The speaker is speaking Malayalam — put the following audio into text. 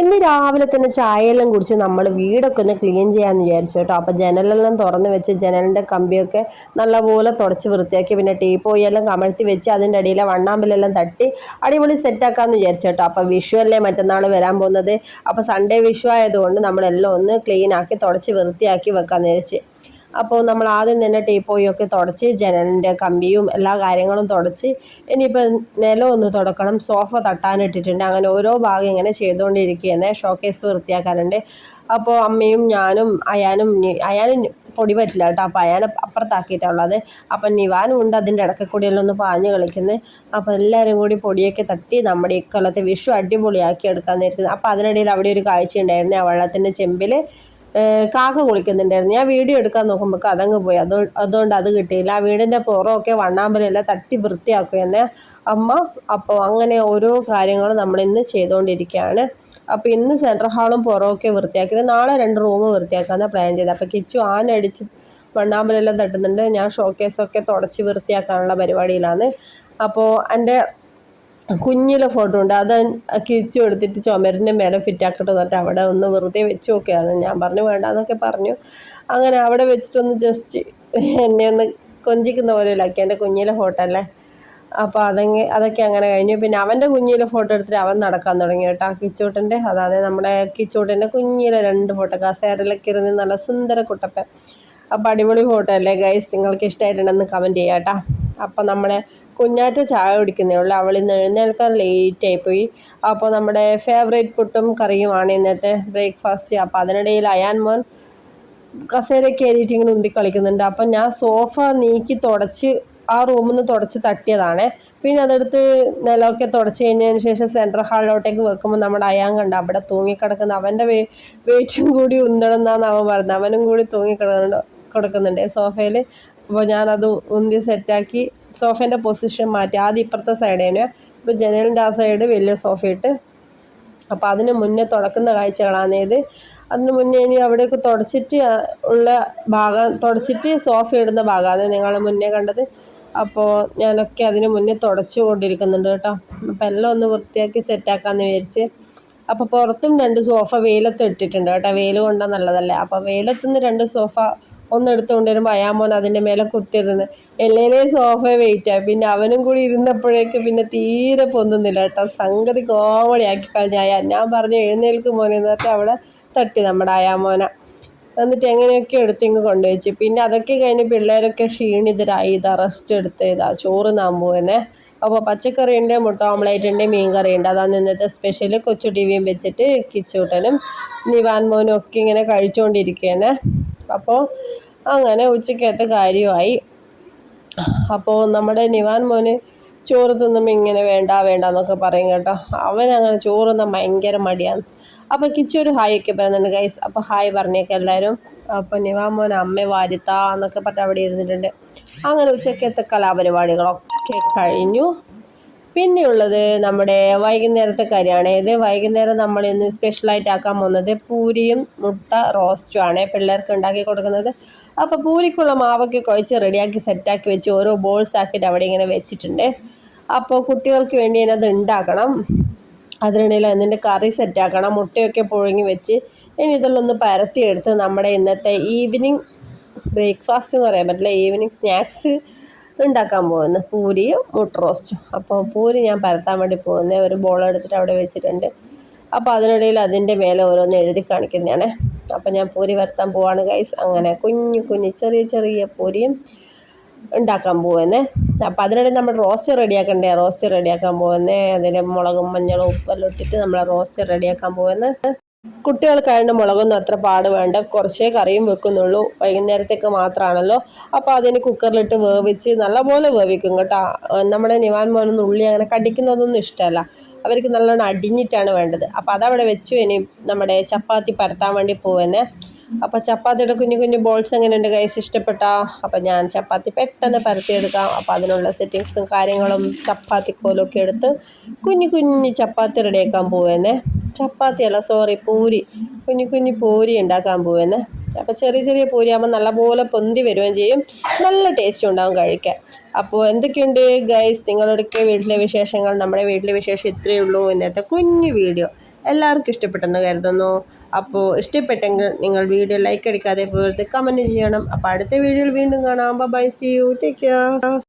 ഇന്ന് രാവിലെ തന്നെ ചായയെല്ലാം കുടിച്ച് നമ്മൾ വീടൊക്കെ ഒന്ന് ക്ലീൻ ചെയ്യാമെന്ന് വിചാരിച്ചു കേട്ടോ. അപ്പോൾ ജനലെല്ലാം തുറന്ന് വെച്ച് ജനലിന്റെ കമ്പിയൊക്കെ നല്ലപോലെ തുടച്ച് വൃത്തിയാക്കി പിന്നെ ടീപ്പോയെല്ലാം കമഴ്ത്തി വെച്ച് അതിന്റെ അടിയിലെ വണ്ണാമ്പിലെല്ലാം തട്ടി അടിപൊളി സെറ്റാക്കാമെന്ന് വിചാരിച്ചു കേട്ടോ. അപ്പോൾ വിഷു അല്ലേ മറ്റന്നാൾ വരാൻ പോകുന്നത്? അപ്പോൾ സൺഡേ വിഷു ആയതുകൊണ്ട് നമ്മളെല്ലാം ഒന്ന് ക്ലീൻ ആക്കി തുടച്ച് വൃത്തിയാക്കി വെക്കാമെന്ന് വിചാരിച്ച്. അപ്പോൾ നമ്മൾ ആദ്യം തന്നെ ടീപ്പോയൊക്കെ തുടച്ച് ജനലിന്റെ കമ്പിയും എല്ലാ കാര്യങ്ങളും തുടച്ച് ഇനിയിപ്പോൾ നിലം ഒന്ന് തുടക്കണം സോഫ തട്ടാനിട്ടിട്ടുണ്ട് അങ്ങനെ ഓരോ ഭാഗം ഇങ്ങനെ ചെയ്തുകൊണ്ടിരിക്കുകയാണ്. ഷോക്കേസ് വൃത്തിയാക്കാനുണ്ട്. അപ്പോൾ അമ്മയും ഞാനും അയാനും അയാനും പൊടി പറ്റില്ല കേട്ടോ. അപ്പോൾ അയാൾ അപ്പുറത്താക്കിയിട്ടുള്ളത്. അപ്പം നിവാനും ഉണ്ട് അതിന്റെ ഇടയ്ക്ക് കൂടിയെല്ലാം ഒന്ന് പാഞ്ഞ് കളിക്കുന്നത്. അപ്പോൾ എല്ലാവരും കൂടി പൊടിയൊക്കെ തട്ടി നമ്മുടെ ഈ കൊല്ലത്തെ വിഷു അടിപൊളിയാക്കി എടുക്കാൻ നേരത്തെ. അപ്പോൾ അതിനിടയിൽ അവിടെ ഒരു കാഴ്ച ഉണ്ടായിരുന്നു. ആ വെള്ളത്തിന്റെ ചെമ്പിൽ കാക്ക കുളിക്കുന്നുണ്ടായിരുന്നു. ഞാൻ വീഡിയോ എടുക്കാൻ നോക്കുമ്പോൾ അതങ്ങ് പോയി. അത് അതുകൊണ്ട് അത് കിട്ടിയില്ല. ആ വീടിന്റെ പുറമൊക്കെ വണ്ണാമ്പലെല്ലാം തട്ടി വൃത്തിയാക്കുക തന്നെ അമ്മ. അപ്പോൾ അങ്ങനെ ഓരോ കാര്യങ്ങളും നമ്മൾ ഇന്ന് ചെയ്തുകൊണ്ടിരിക്കുകയാണ്. അപ്പോൾ ഇന്ന് സെൻട്രൽ ഹാളും പുറമൊക്കെ വൃത്തിയാക്കിയിട്ട് നാളെ രണ്ട് റൂം വൃത്തിയാക്കാമെന്നാണ് പ്ലാൻ ചെയ്തത്. അപ്പോൾ കിച്ചു ആനടിച്ച് വണ്ണാമ്പലെല്ലാം തട്ടുന്നുണ്ട്. ഞാൻ ഷോക്കേസൊക്കെ തുടച്ച് വൃത്തിയാക്കാനുള്ള പരിപാടിയിലാണ്. അപ്പോൾ എന്റെ കുഞ്ഞിലെ ഫോട്ടോ ഉണ്ട്. അത് കിച്ചു എടുത്തിട്ട് ചുമരിന്റെ മേലെ ഫിറ്റാക്കട്ടെ എന്നിട്ട് അവിടെ ഒന്ന് വെറുതെ വെച്ച് നോക്കുകയാണ് ഞാൻ പറഞ്ഞു വേണ്ട എന്നൊക്കെ പറഞ്ഞു. അങ്ങനെ അവിടെ വെച്ചിട്ടൊന്ന് ജസ്റ്റ് എന്നെ ഒന്ന് കൊഞ്ചിക്കുന്ന പോലെ ഇല്ലാക്കി എന്റെ കുഞ്ഞിലെ ഫോട്ടോ അല്ലേ? അപ്പോൾ അതങ്ങ് അതൊക്കെ അങ്ങനെ കഴിഞ്ഞു. പിന്നെ അവന്റെ കുഞ്ഞിലെ ഫോട്ടോ എടുത്തിട്ട് അവൻ നടക്കാൻ തുടങ്ങി കേട്ടോ. കിച്ചൂട്ടന്റെ അതായത് നമ്മുടെ കിച്ചൂട്ടന്റെ കുഞ്ഞിലെ രണ്ട് ഫോട്ടോ കസേരയിലൊക്കെ ഇരുന്ന് നല്ല സുന്ദര കുട്ടപ്പ അപ്പോൾ അടിപൊളി ഫോട്ടോ അല്ലേ? ഗൈസ് നിങ്ങൾക്ക് ഇഷ്ടമായിട്ടുണ്ടെന്ന് കമന്റ് ചെയ്യാം കേട്ടോ. അപ്പോൾ നമ്മളെ കുഞ്ഞാറ്റ ചായ കുടിക്കുന്നേ ഉള്ളൂ. അവൾ ഇന്ന് എഴുന്നേൽക്കാൻ ലേറ്റ് ആയിപ്പോയി അപ്പോൾ നമ്മുടെ ഫേവറേറ്റ് പുട്ടും കറിയുമാണ് ഇന്നത്തെ ബ്രേക്ക്ഫാസ്റ്റ് അപ്പോൾ അതിനിടയിൽ അയാൻ മോൻ കസേര കയറിയിട്ട് ഇങ്ങനെ ഉന്തി കളിക്കുന്നുണ്ട്. അപ്പം ഞാൻ സോഫ നീക്കി തുടച്ച് ആ റൂമിൽ നിന്ന് തുടച്ച് തട്ടിയതാണ്. പിന്നെ അതെടുത്ത് നിലമൊക്കെ തുടച്ച് കഴിഞ്ഞതിന് ശേഷം സെൻട്രൽ ഹാളിലോട്ടേക്ക് വെക്കുമ്പോൾ നമ്മുടെ അയാൻ കണ്ട. അവിടെ തൂങ്ങിക്കിടക്കുന്ന അവന്റെ വെയിറ്റും കൂടി ഉന്തണം എന്നാണ് അവൻ പറഞ്ഞത് അവനും കൂടി തൂങ്ങിക്കിടക്കുന്നുണ്ട്. കൊടുക്കുന്നുണ്ട്. സോഫയിൽ അപ്പോൾ ഞാനത് ഉന്തി സെറ്റാക്കി സോഫേന്റെ പൊസിഷൻ മാറ്റി. ആദ്യം ഇപ്പുറത്തെ സൈഡേന് ഇപ്പോൾ ജനലിന്റെ ആ സൈഡ് വലിയ സോഫ ഇട്ട്. അപ്പോൾ അതിന് മുന്നേ തുടക്കുന്ന കാഴ്ചകളാണ് ഇത്. അതിന് മുന്നേ ഇനി അവിടെയൊക്കെ തുടച്ചിട്ട് ഉള്ള ഭാഗം തുടച്ചിട്ട് സോഫ ഇടുന്ന ഭാഗമാണ് നിങ്ങൾ മുന്നേ കണ്ടത്. അപ്പോൾ ഞാനൊക്കെ അതിന് മുന്നേ തുടച്ചു കൊണ്ടിരിക്കുന്നുണ്ട് കേട്ടോ. അപ്പോൾ എല്ലാം ഒന്ന് വൃത്തിയാക്കി സെറ്റാക്കാമെന്ന് വിചാരിച്ച്. അപ്പോൾ പുറത്തും രണ്ട് സോഫ വെയിലത്ത് ഇട്ടിട്ടുണ്ട് കേട്ടോ. വെയിൽ കൊണ്ടാൽ നല്ലതല്ലേ? അപ്പോൾ വെയിലത്തുനിന്ന് രണ്ട് സോഫ ഒന്ന് എടുത്തുകൊണ്ട് വരുമ്പോൾ അയാമോൻ അതിന്റെ മേലെ കുത്തിയിരുന്ന് എല്ലാവരെയും സോഫ വെയിറ്റായി പിന്നെ അവനും കൂടി ഇരുന്നപ്പോഴേക്ക് പിന്നെ തീരെ പൊന്തുന്നില്ല കേട്ടോ. സംഗതി കോമഡിയാക്കി കളഞ്ഞ അയാ. ഞാൻ പറഞ്ഞു എഴുന്നേൽക്ക് മോനെ എന്നിട്ട് അവിടെ തട്ടി നമ്മുടെ അയാമോന എന്നിട്ട് എങ്ങനെയൊക്കെ എടുത്ത് ഇങ്ങ് കൊണ്ടുവച്ചു. പിന്നെ അതൊക്കെ കഴിഞ്ഞ് പിള്ളേരൊക്കെ ക്ഷീണിതരായി. ഇതാ റെസ്റ്റ് എടുത്ത് ഇതാ ചോറ് നാമ്പുവനെ അപ്പോൾ പച്ചക്കറി ഉണ്ട് മുട്ട ഓംലേറ്റ് ഉണ്ട് മീൻ കറി ഉണ്ട് അതാണ് ഇന്നത്തെ സ്പെഷ്യൽ കൊച്ചു ടി വിയും വെച്ചിട്ട് കിച്ചൂട്ടനും നിവാൻ മോനും ഒക്കെ ഇങ്ങനെ കഴിച്ചുകൊണ്ടിരിക്കുകയാണ് അപ്പോൾ അങ്ങനെ ഉച്ചക്കത്തെ കാര്യമായി. അപ്പോൾ നമ്മുടെ നിവാൻ മോന് ചോറ് തിന്നുമ്പോൾ ഇങ്ങനെ വേണ്ട വേണ്ട എന്നൊക്കെ പറയും കേട്ടോ. അവനങ്ങനെ ചോറ് തിന്നാൻ ഭയങ്കര മടിയാണ്. അപ്പോൾ കിച്ചൊരു ഹായ് ഒക്കെ പറയുന്നുണ്ട് ഗൈസ് അപ്പോൾ ഹായ് പറഞ്ഞേക്കെ എല്ലാവരും അപ്പോൾ നിവാൻ മോൻ അമ്മ വാരിത്താ എന്നൊക്കെ പറഞ്ഞ് അവിടെ ഇരുന്നിട്ടുണ്ട്. അങ്ങനെ ഉച്ചക്കത്തെ കലാപരിപാടികളൊക്കെ കഴിഞ്ഞു. പിന്നെയുള്ളത് നമ്മുടെ വൈകുന്നേരത്തെ കാര്യമാണ് ഇത് വൈകുന്നേരം നമ്മൾ ഇന്ന് സ്പെഷ്യലായിട്ട് ആക്കാൻ പോകുന്നത് പൂരിയും മുട്ട റോസ്റ്റും ആണ് പിള്ളേർക്ക് ഉണ്ടാക്കി കൊടുക്കുന്നത്. അപ്പോൾ പൂരിക്കുള്ള മാവൊക്കെ കുഴച്ച് റെഡിയാക്കി സെറ്റാക്കി വെച്ച് ഓരോ ബോൾസ് ആക്കിയിട്ട് അവിടെ ഇങ്ങനെ വെച്ചിട്ടുണ്ട്. അപ്പോൾ കുട്ടികൾക്ക് വേണ്ടി ഇതിനത് ഉണ്ടാക്കണം. അതിനിടയിൽ അതിന്റെ കറി സെറ്റാക്കണം മുട്ടയൊക്കെ പുഴുങ്ങി വെച്ച് ഇനി ഇതെല്ലാം ഒന്ന് പരത്തിയെടുത്ത് നമ്മുടെ ഇന്നത്തെ ഈവനിങ് ബ്രേക്ക്ഫാസ്റ്റ് എന്ന് പറയാൻ പറ്റില്ല. ഈവനിങ് സ്നാക്സ് ഉണ്ടാക്കാൻ പോകുന്നത്. പൂരിയും മുട്ട റോസ്റ്റും. അപ്പോൾ പൂരി ഞാൻ പരത്താൻ വേണ്ടി പോകുന്നത് ഒരു ബോൾ എടുത്തിട്ട് അവിടെ വെച്ചിട്ടുണ്ട്. അപ്പോൾ അതിനിടയിൽ അതിന്റെ മേലെ ഓരോന്ന് എഴുതി കാണിക്കുന്നതാണ്. അപ്പോൾ ഞാൻ പൂരി പരത്താൻ പോവാണ് ഗൈസ് അങ്ങനെ കുഞ്ഞു കുഞ്ഞു ചെറിയ ചെറിയ പൂരിയും ഉണ്ടാക്കാൻ പോകുന്നത് അപ്പോൾ അതിനിടയിൽ നമ്മൾ റോസ്റ്റ് റെഡിയാക്കണ്ടേ? റോസ്റ്റ് റെഡിയാക്കാൻ പോകുന്നത് അതിൽ മുളകും മഞ്ഞളും ഉപ്പെല്ലാം ഇട്ടിട്ട് നമ്മൾ റോസ്റ്റ് റെഡിയാക്കാൻ പോകുന്നത് കുട്ടികൾക്കായതുകൊണ്ട് മുളകൊന്നും അത്ര പാട് വേണ്ട. കുറച്ചേ കറിയും വെക്കുന്നുള്ളൂ. വൈകുന്നേരത്തേക്ക് മാത്രമാണല്ലോ അപ്പോൾ അതിന് കുക്കറിലിട്ട് വേവിച്ച് നല്ലപോലെ വേവിക്കും കേട്ടോ. നമ്മുടെ നിവാൻ മോനൊന്നും ഉള്ളി അങ്ങനെ കടിക്കുന്നതൊന്നും ഇഷ്ടമല്ല. അവർക്ക് നല്ലോണം അടിഞ്ഞിട്ടാണ് വേണ്ടത്. അപ്പോൾ അതവിടെ വെച്ചു. ഇനി നമ്മുടെ ചപ്പാത്തി പരത്താൻ വേണ്ടി പോവുന്നത് അപ്പോൾ ചപ്പാത്തിയുടെ കുഞ്ഞു കുഞ്ഞു ബോൾസ് എങ്ങനെയുണ്ട് കൈസ് ഇഷ്ടപ്പെട്ടാ? അപ്പോൾ ഞാൻ ചപ്പാത്തി പെട്ടെന്ന് പരത്തിയെടുക്കാം. അപ്പോൾ അതിനുള്ള സെറ്റിങ്സും കാര്യങ്ങളും ചപ്പാത്തി കോലൊക്കെ എടുത്ത് കുഞ്ഞു കുഞ്ഞു ചപ്പാത്തി റെഡിയാക്കാൻ പോവുന്നേ. ചപ്പാത്തി അല്ല സോറി പൂരി. കുഞ്ഞു കുഞ്ഞു പൂരി ഉണ്ടാക്കാൻ പോവുന്നേ അപ്പോൾ ചെറിയ ചെറിയ പൂരി ആകുമ്പോൾ നല്ലപോലെ പൊന്തി വരികയും ചെയ്യും. നല്ല ടേസ്റ്റും ഉണ്ടാവും കഴിക്കാൻ. അപ്പോൾ എന്തൊക്കെയുണ്ട് ഗൈസ് നിങ്ങളുടെയൊക്കെ വീട്ടിലെ വിശേഷങ്ങൾ നമ്മുടെ വീട്ടിലെ വിശേഷം ഇത്രയേ ഉള്ളൂ ഇന്നത്തെ കുഞ്ഞു വീഡിയോ. എല്ലാവർക്കും ഇഷ്ടപ്പെട്ടെന്ന് കരുതുന്നു. അപ്പോൾ ഇഷ്ടപ്പെട്ടെങ്കിൽ നിങ്ങൾ വീഡിയോ ലൈക്ക് അടിക്കാതെ പോകരുത് കമന്റ് ചെയ്യണം. അപ്പോൾ അടുത്ത വീഡിയോയിൽ വീണ്ടും കാണാം. Bye see you take care